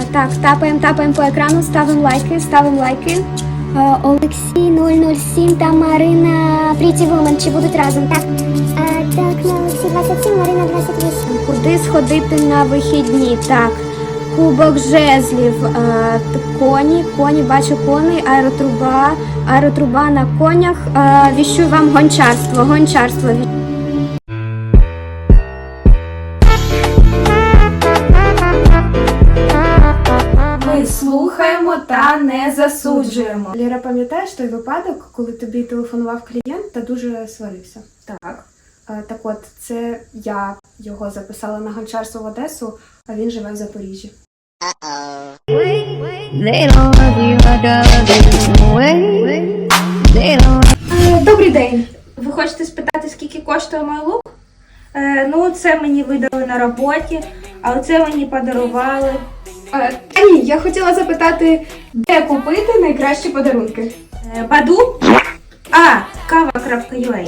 Е, Так, тапаємо, тапаємо по екрану, ставимо лайки, ставимо лайки. Е, Олексій 007 та Марина Pretty Woman, чи будуть разом, так? Е, так, на Олексій 27, Марина 28. Куди сходити на вихідні? Так. Кубок жезлів, коні, коні, бачу коней, аеротруба, аеротруба на конях. Віщую вам гончарство, гончарство. Та не засуджуємо. Ліра, пам'ятаєш той випадок, коли тобі телефонував клієнт та дуже сварився? Так. Е, Так от, це я його записала на гончарство в Одесу, а він живе в Запоріжжі. Don't Добрий день. Ви хочете спитати, скільки коштує мій лук? Е, ну, це мені видали на роботі, а оце мені подарували. Е, Та ні, я хотіла запитати, де купити найкращі подарунки. Е, Баду? А, кава.ua.